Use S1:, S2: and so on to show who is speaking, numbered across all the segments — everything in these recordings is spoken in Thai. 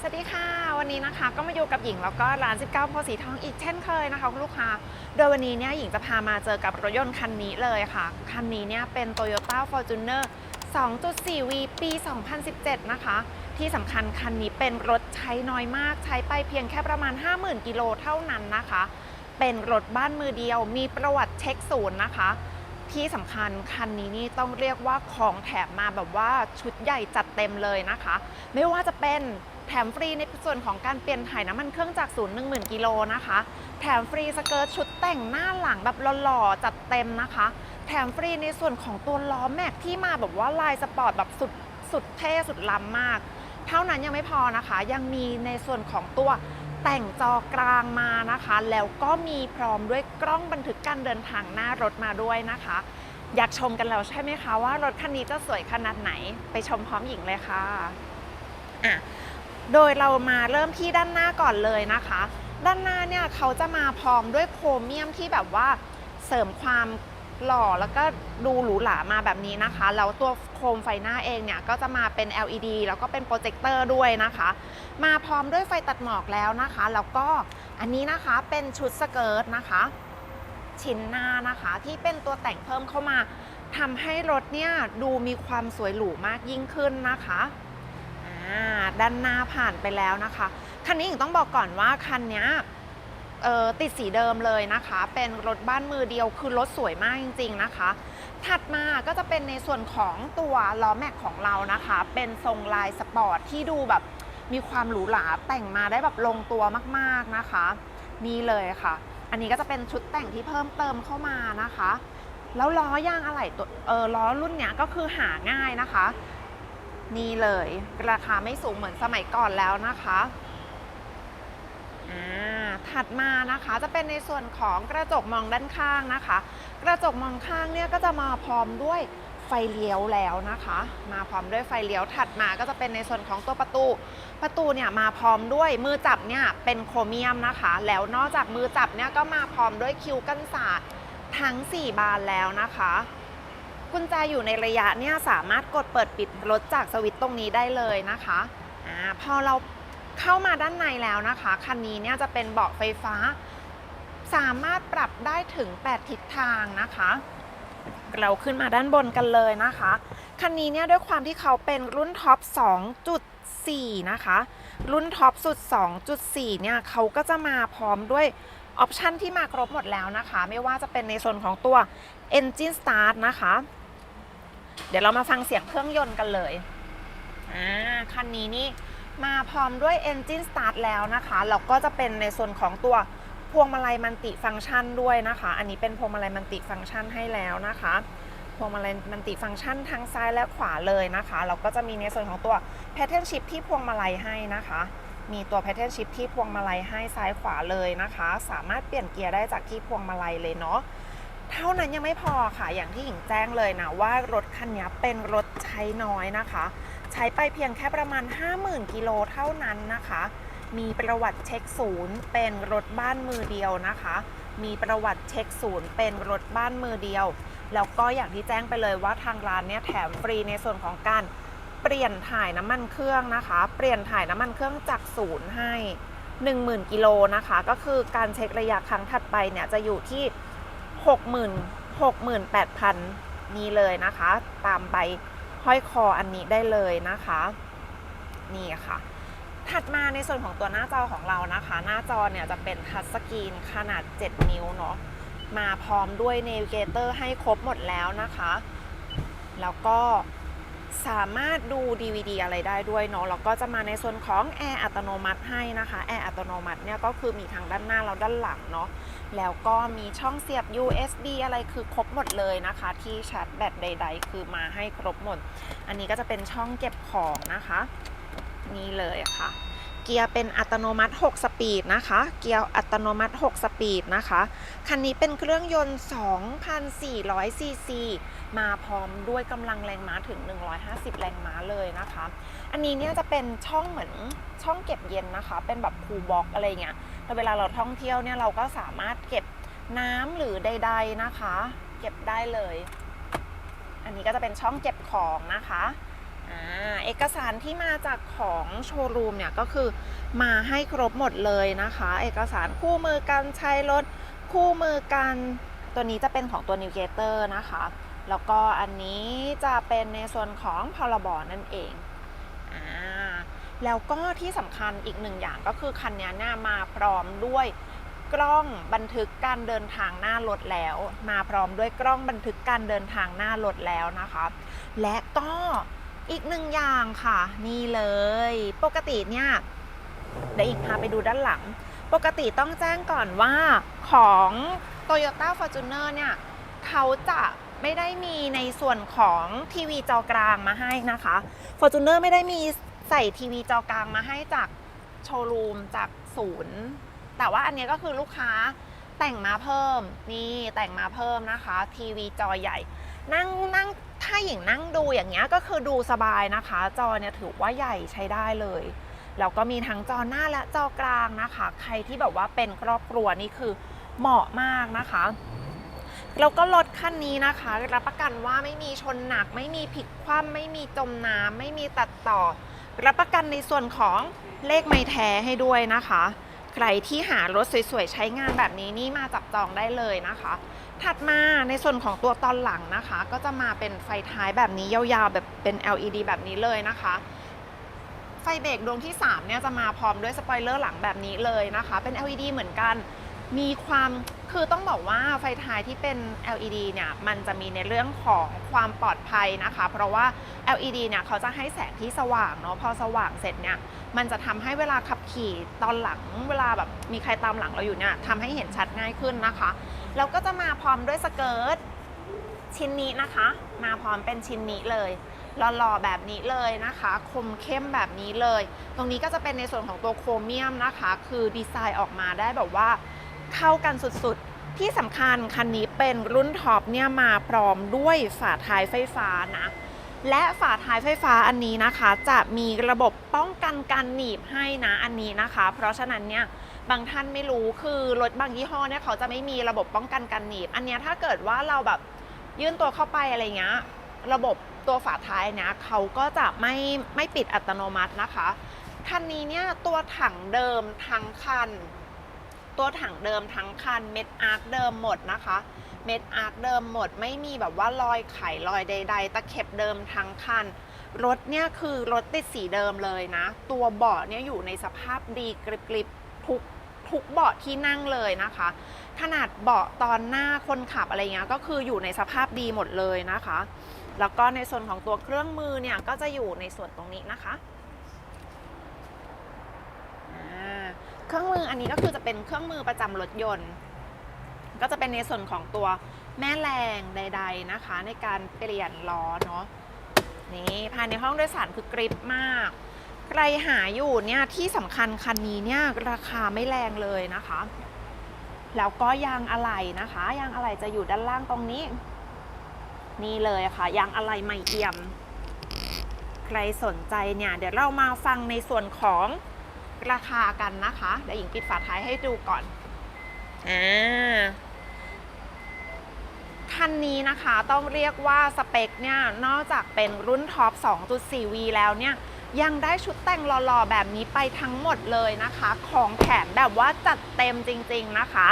S1: สวัสดีค่ะ วันนี้นะคะก็มาอยู่กับหญิงแล้วก็ร้าน 19โพสีทองอีกเช่นเคยนะคะคุณลูกค้า โดยวันนี้เนี่ยหญิงจะพามาเจอกับรถยนต์คันนี้เลยค่ะ คันนี้เนี่ยเป็น Toyota Fortuner 2.4V ปี 2017 นะคะ ที่สำคัญคันนี้เป็นรถใช้น้อยมากใช้ไปเพียงแค่ประมาณ 50,000 กิโลเท่านั้นนะคะ เป็นรถบ้านมือเดียวมีประวัติเช็คศูนย์นะคะ ที่สำคัญคันนี้นี่ต้องเรียกว่าของแถมมาแบบว่าชุดใหญ่จัดเต็มเลยนะคะ ไม่ว่าจะเป็น แถมฟรีในส่วนของการเปลี่ยนถ่ายน้ำมันเครื่องจากศูนย์หนึ่งหมื่นกิโลนะคะ แถมฟรีสเกิร์ตชุดแต่งหน้าหลังแบบหล่อๆจัดเต็มนะคะ แถมฟรีในส่วนของตัวล้อแม็กที่มาแบบว่าลายสปอร์ตแบบสุดสุดเท่สุดล้ำมาก เท่านั้นยังไม่พอนะคะ ยังมีในส่วนของตัวแต่งจอกลางมานะคะ แล้วก็มีพร้อมด้วยกล้องบันทึกการเดินทางหน้ารถมาด้วยนะคะ อยากชมกันแล้วใช่ไหมคะว่ารถคันนี้จะสวยขนาดไหนไปชมพร้อมหญิงเลยค่ะอะ โดยเรามาเริ่มที่ด้านหน้าก่อนเลยนะคะ ด้านหน้าเนี่ยเขาจะมาพร้อมด้วยโครเมียมที่แบบว่าเสริมความหล่อแล้วก็ดูหรูหรามาแบบนี้นะคะ แล้วตัวโคมไฟหน้าเองเนี่ยก็จะมาเป็น LED แล้วก็เป็นโปรเจคเตอร์ด้วยนะคะ มาพร้อมด้วยไฟตัดหมอกแล้วนะคะ แล้วก็อันนี้นะคะเป็นชุดสเกิร์ตนะคะ ชิ้นหน้านะคะที่เป็นตัวแต่งเพิ่มเข้ามาทำให้รถเนี่ยดูมีความสวยหรูมากยิ่งขึ้นนะคะ ด้านหน้าผ่านไปแล้วนะคะ คันนี้หญิงต้องบอกก่อนว่าคันนี้ติดสีเดิมเลยนะคะ เป็นรถบ้านมือเดียวคือรถสวยมากจริง ๆนะคะ ถัดมาก็จะเป็นในส่วนของตัวล้อแม็กของเรานะคะ เป็นทรงลายสปอร์ตที่ดูแบบมีความหรูหราแต่งมาได้แบบลงตัวมากๆนะคะ นี่เลยค่ะ อันนี้ก็จะเป็นชุดแต่งที่เพิ่มเติมเข้ามานะคะ แล้วล้อยางอะไหล่ตัวเออล้อรุ่นเนี้ยก็คือหาง่ายนะคะ นี่เลย ราคาไม่สูงเหมือนสมัยก่อนแล้วนะคะอ่าถัดมานะคะจะเป็นในส่วนของกระจกมองด้านข้างนะคะ กระจกมองข้างเนี่ยก็จะมาพร้อมด้วยไฟเลี้ยวแล้วนะคะ มาพร้อมด้วยไฟเลี้ยวถัดมาก็จะเป็นในส่วนของตัวประตู ประตูเนี่ยมาพร้อมด้วยมือจับเนี่ยเป็นโครเมียมนะคะ แล้วนอกจากมือจับเนี่ยก็มาพร้อมด้วยคิวกันศาสตร์ทั้ง 4 บานแล้วนะคะ กุญแจอยู่ในระยะเนี่ยสามารถกดเปิดปิดรถจากสวิตช์ตรงนี้ได้เลยนะคะอ่าพอเราเข้ามาด้านในแล้วนะคะ คันนี้เนี่ยจะเป็นเบาะไฟฟ้า สามารถปรับได้ถึง 8 ทิศทางนะคะ เราขึ้นมาด้านบนกันเลยนะคะ คันนี้เนี่ยด้วยความที่เขาเป็นรุ่นท็อป 2.4 นะคะ รุ่นท็อปสุด 2.4 เนี่ยเขาก็จะมาพร้อมด้วยออปชันที่มาครบหมดแล้วนะคะ ไม่ว่าจะเป็นในส่วนของตัว Engine Start นะคะ เดี๋ยวเรามาฟังเสียงเครื่องยนต์กันเลยอ่าคันนี้นี่มาพร้อมด้วย Engine Start แล้วนะคะแล้วก็จะเป็นในส่วนของตัวพวงมาลัยมันติฟังก์ชันด้วยนะคะ อันนี้เป็นพวงมาลัยมันติฟังก์ชันให้แล้วนะคะพวงมาลัยมันติฟังก์ชันทั้งซ้ายและขวาเลยนะคะแล้วก็จะมีในส่วนของตัว Pattern Shift ที่พวงมาลัยให้นะคะ มีตัว Pattern Shift ที่พวงมาลัยให้ซ้ายขวาเลยนะคะ สามารถเปลี่ยนเกียร์ได้จากที่พวงมาลัยเลยเนาะ เท่านั้นยังไม่พอค่ะอย่างที่หญิงแจ้งเลยนะว่ารถคันนี้เป็นรถใช้น้อยนะคะ ใช้ไปเพียงแค่ประมาณ 50,000กิโลเท่านั้นนะคะ มีประวัติเช็คศูนย์เป็นรถบ้านมือเดียวนะคะ มีประวัติเช็คศูนย์เป็นรถบ้านมือเดียว แล้วก็อย่างที่แจ้งไปเลยว่าทางร้านเนี่ยแถมฟรีในส่วนของการเปลี่ยนถ่ายน้ำมันเครื่องนะคะ เปลี่ยนถ่ายน้ำมันเครื่องจากศูนย์ให้ 10,000กิโลนะคะ ก็คือการเช็คระยะครั้งถัดไปเนี่ยจะอยู่ที่ 60,000 68,000 นี่เลยนะคะ ตามใบห้อยคออันนี้ได้เลยนะคะ นี่ค่ะ ถัดมาในส่วนของตัวหน้าจอของเรานะคะ หน้าจอเนี่ยจะเป็นทัชสกรีนขนาด 7 นิ้วเนาะมาพร้อมด้วยเนวิเกเตอร์ให้ครบหมดแล้วนะคะ แล้วก็ สามารถดู DVD อะไรได้ด้วยเนาะแล้วก็จะมาในส่วนของแอร์อัตโนมัติให้นะคะแอร์อัตโนมัติเนี่ยก็คือมีทางด้านหน้าแล้วด้านหลังเนาะแล้วก็มีช่องเสียบ USB อะไรคือครบหมดเลยนะคะ ที่ชาร์จแบตใด ๆ คือมาให้ครบหมด อันนี้ก็จะเป็นช่องเก็บของนะคะ นี่เลยค่ะ เกียร์เป็นอัตโนมัติ 6 สปีดนะคะ เกียร์อัตโนมัติ 6 สปีดนะคะ คันนี้เป็นเครื่องยนต์ 2,400 ซีซี มาพร้อมด้วยกำลังแรงม้าถึง 150 แรงม้าเลยนะคะ อันนี้เนี่ยจะเป็นช่องเหมือนช่องเก็บเย็นนะคะ เป็นแบบคูลบ็อกอะไรเงี้ยแล้วเวลาเราท่องเที่ยวเนี่ยเราก็สามารถเก็บน้ำหรือใด ๆนะคะ เก็บได้เลย อันนี้ก็จะเป็นช่องเก็บของนะคะ เอกสารที่มาจากของโชว์รูมเนี่ยก็คือมาให้ครบหมดเลยนะคะ เอกสารคู่มือการใช้รถคู่มือการตัวนี้จะเป็นของตัว n ิ w เกเตอร์นะคะ แล้วก็อันนี้จะเป็นในส่วนของพรบนั่นเองอ่าแล้วก็ที่สำคัญอีกหนึ่งอย่างก็คือคันนี้นมาพร้อมด้วยกล้องบันทึกการเดินทางหน้ารถแล้ว มาพร้อมด้วยกล้องบันทึกการเดินทางหน้ารถแล้วนะคะ และก็ อีกหนึ่งอย่างค่ะ นี่เลย ปกติเนี่ยเดี๋ยวอีกพาไปดูด้านหลัง ปกติต้องแจ้งก่อนว่าของ Toyota Fortuner เนี่ยเขาจะไม่ได้มีในส่วนของทีวีจอกลางมาให้นะคะ Fortuner ไม่ได้มีใส่ทีวีจอกลางมาให้จากโชว์รูมจากศูนย์ แต่ว่าอันนี้ก็คือลูกค้าแต่งมาเพิ่ม นี่แต่งมาเพิ่มนะคะ ทีวีจอใหญ่ นั่งนั่ง ถ้าหญิงนั่งดูอย่างเงี้ยก็คือดูสบายนะคะ จอเนี่ยถือว่าใหญ่ใช้ได้เลยแล้วก็มีทั้งจอหน้าและจอกลางนะคะ ใครที่แบบว่าเป็นครอบครัวนี่คือเหมาะมากนะคะแล้วก็รถคันนี้นะคะ รับประกันว่าไม่มีชนหนัก ไม่มีพลิกคว่ำไม่มีจมน้ำไม่มีตัดต่อ รับประกันในส่วนของเลขไม่แท้ให้ด้วยนะคะ ใครที่หารถสวยๆ ใช้งานแบบนี้นี่มาจับจองได้เลยนะคะ ถัดมาในส่วนของตัวตอนหลังนะคะ ก็จะมาเป็นไฟท้ายแบบนี้ยาวๆ แบบเป็น LED แบบนี้เลยนะคะ ไฟเบรกดวงที่3เนี่ยจะมาพร้อมด้วยสปอยเลอร์หลังแบบนี้เลยนะคะ เป็น LED เหมือนกัน มีความคือต้องบอกว่าไฟท้ายที่เป็น LED เนี่ยมันจะมีในเรื่องของความปลอดภัยนะคะ เพราะว่า LED เนี่ยเขาจะให้แสงที่สว่างเนาะพอสว่างเสร็จเนี่ยมันจะทำให้เวลาขับขี่ตอนหลังเวลาแบบมีใครตามหลังเราอยู่เนี่ยทำให้เห็นชัดง่ายขึ้นนะคะแล้วก็จะมาพร้อมด้วยสเกิร์ตชิ้นนี้นะคะ มาพร้อมเป็นชิ้นนี้เลยหล่อๆแบบนี้เลยนะคะ คมเข้มแบบนี้เลย ตรงนี้ก็จะเป็นในส่วนของตัวโครเมียมนะคะ คือดีไซน์ออกมาได้แบบว่า เข้ากันสุดๆ ที่สำคัญคันนี้เป็นรุ่นท็อปเนี่ยมาพร้อมด้วยฝาท้ายไฟฟ้านะ และฝาท้ายไฟฟ้าอันนี้นะคะ จะมีระบบป้องกันการหนีบให้นะอันนี้นะคะ เพราะฉะนั้นเนี่ยบางท่านไม่รู้คือรถบางยี่ห้อเนี่ยเขาจะไม่มีระบบป้องกันการหนีบ อันนี้ถ้าเกิดว่าเราแบบยื่นตัวเข้าไปอะไรเงี้ยระบบตัวฝาท้ายเนี่ยเขาก็จะไม่ไม่ปิดอัตโนมัตินะคะคันนี้เนี่ยตัวถังเดิมทั้งคัน ตัวถังเดิมทั้งคันเม็ดอาร์คเดิมหมดนะคะ เม็ดอาร์คเดิมหมด ไม่มีแบบว่ารอยไขรอยใด ๆ ตะเข็บเดิมทั้งคัน รถเนี่ยคือรถติดสีเดิมเลยนะ ตัวเบาะเนี่ยอยู่ในสภาพดีกริบๆทุกทุกเบาะที่นั่งเลยนะคะ ขนาดเบาะตอนหน้าคนขับอะไรเงี้ยก็คืออยู่ในสภาพดีหมดเลยนะคะ แล้วก็ในส่วนของตัวเครื่องมือเนี่ยก็จะอยู่ในส่วนตรงนี้นะคะอ่า เครื่องมืออันนี้ก็คือจะเป็นเครื่องมือประจำรถยนต์ ก็จะเป็นในส่วนของตัวแม่แรงใด ๆนะคะ ในการเปลี่ยนล้อเนาะนี่ภายในห้องโดยสารคือกริบมาก ใครหาอยู่เนี่ยที่สำคัญคันนี้เนี่ยราคาไม่แรงเลยนะคะ แล้วก็ยางอะไหล่นะคะยางอะไหล่จะอยู่ด้านล่างตรงนี้ นี่เลยค่ะยางอะไหล่ใหม่เอี่ยม ใครสนใจเนี่ยเดี๋ยวเรามาฟังในส่วนของ ราคากันนะคะเดี๋ยวหญิงปิดฝาท้ายให้ดูก่อนอ่าคันนี้นะคะต้องเรียกว่าสเปคเนี่ยนอกจากเป็นรุ่นท็อป 2.4V แล้วเนี่ยยังได้ชุดแต่งหล่อๆ แบบนี้ไปทั้งหมดเลยนะคะ ของแถมแบบว่าจัดเต็มจริงๆนะคะ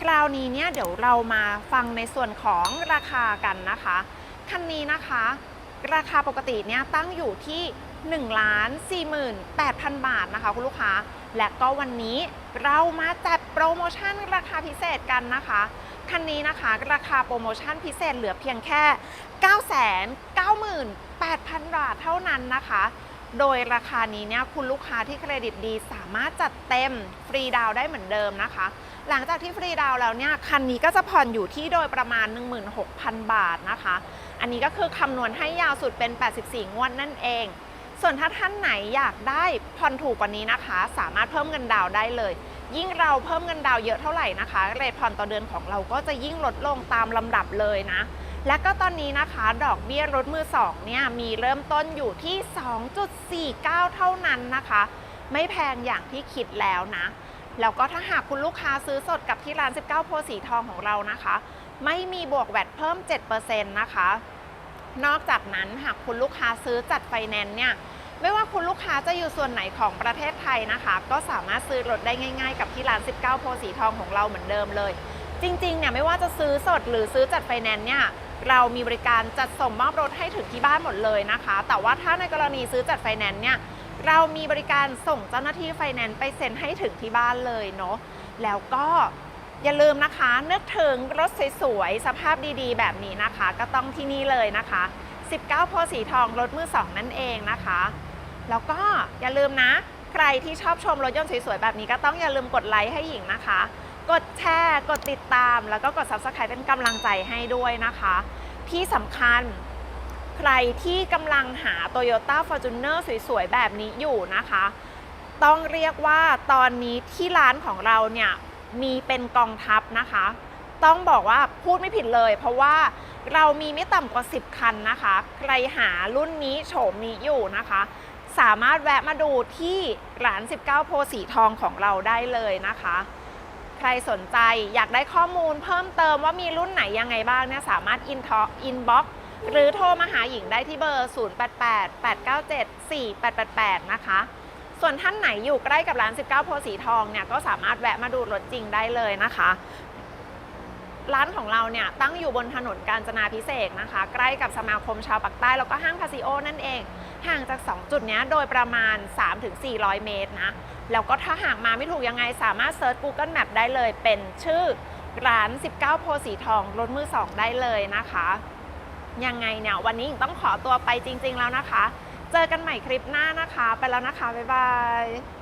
S1: คราวนี้เนี่ยเดี๋ยวเรามาฟังในส่วนของราคากันนะคะ คันนี้นะคะ ราคาปกติเนี่ยตั้งอยู่ที่ 1ล้าน48,000 บาทนะคะคุณลูกค้า และก็วันนี้เรามาจัดโปรโมชั่นราคาพิเศษกันนะคะ คันนี้นะคะราคาโปรโมชั่นพิเศษเหลือเพียงแค่ 998,000 บาทเท่านั้นนะคะ โดยราคานี้เนี่ยคุณลูกค้าที่เครดิตดีสามารถจัดเต็มฟรีดาวได้เหมือนเดิมนะคะ หลังจากที่ฟรีดาวแล้วเนี่ยคันนี้ก็จะผ่อนอยู่ที่โดยประมาณ 16,000 บาทนะคะ อันนี้ก็คือคำนวณให้ยาวสุดเป็น 84 งวดนั่นเอง ส่วนถ้าท่านไหนอยากได้ผ่อนถูกกว่านี้นะคะ สามารถเพิ่มเงินดาวได้เลย ยิ่งเราเพิ่มเงินดาวเยอะเท่าไหร่นะคะเรทผ่อนต่อเดือนของเราก็จะยิ่งลดลงตามลำดับเลยนะ และก็ตอนนี้นะคะ ดอกเบี้ยรถมือสองเนี่ยมีเริ่มต้นอยู่ที่ 2.49 เท่านั้นนะคะ ไม่แพงอย่างที่คิดแล้วนะแล้วก็ถ้าหากคุณลูกค้าซื้อสดกับที่ร้าน 19 โพสีทองของเรานะคะ ไม่มีบวกแวดเพิ่ม 7%นะคะ นอกจากนั้นหากคุณลูกค้าซื้อจัดไฟแนนซ์เนี่ยไม่ว่าคุณลูกค้าจะอยู่ส่วนไหนของประเทศไทยนะคะ ก็สามารถซื้อรถได้ง่าย ๆ กับที่ร้าน 19 โพสีทองของเราเหมือนเดิมเลย จริงๆเนี่ยไม่ว่าจะซื้อสดหรือซื้อจัดไฟแนนซ์เนี่ยเรามีบริการจัดส่งมอบรถให้ถึงที่บ้านหมดเลยนะคะ แต่ว่าถ้าในกรณีซื้อจัดไฟแนนซ์เนี่ยเรามีบริการส่งเจ้าหน้าที่ไฟแนนซ์ไปเซ็นให้ถึงที่บ้านเลยเนาะแล้วก็ อย่าลืมนะคะนึกถึงรถสวยๆ สภาพดีๆ แบบนี้นะคะ ก็ต้องที่นี่เลยนะคะ 19โพธิ์สีทองรถมือสองนั่นเองนะคะ แล้วก็อย่าลืมนะ ใครที่ชอบชมรถยนต์สวยๆ แบบนี้ก็ต้องอย่าลืมกดไลค์ให้หญิงนะคะ กดแชร์ กดติดตาม แล้วก็กด subscribe เป็นกำลังใจให้ด้วยนะคะ ที่สำคัญใครที่กำลังหา Toyota Fortuner สวยๆ แบบนี้อยู่นะคะ ต้องเรียกว่าตอนนี้ที่ร้านของเราเนี่ย มีเป็นกองทัพนะคะ ต้องบอกว่าพูดไม่ผิดเลย เพราะว่าเรามีไม่ต่ำกว่า 10 คันนะคะ ใครหารุ่นนี้โฉมนี้อยู่นะคะ สามารถแวะมาดูที่ร้าน 19 โพสีทองของเราได้เลยนะคะ ใครสนใจอยากได้ข้อมูลเพิ่มเติมว่ามีรุ่นไหนยังไงบ้างเนี่ยสามารถอินทออินบ็อกหรือโทรมาหาหญิงได้ที่เบอร์ 0888974888 นะคะ ส่วนท่านไหนอยู่ใกล้กับร้าน 19 โพสีทองเนี่ยก็สามารถแวะมาดูรถจริงได้เลยนะคะ ร้านของเราเนี่ยตั้งอยู่บนถนนกาญจนาพิเศษนะคะ ใกล้กับสมาคมชาวปากใต้แล้วก็ห้างคาซิโอนั่นเอง ห่างจาก 2 จุดนี้โดยประมาณ 3-400 เมตรนะ แล้วก็ถ้าห่ากมาไม่ถูกยังไงสามารถเซิร์ช Google Map ได้เลย เป็นชื่อร้าน 19 โพสีทองรถมือ 2 ได้เลยนะคะ ยังไงเนี่ยวันนี้ต้องขอตัวไปจริง ๆ แล้วนะคะ เจอกันใหม่คลิปหน้านะคะ ไปแล้วนะคะ บ๊ายบาย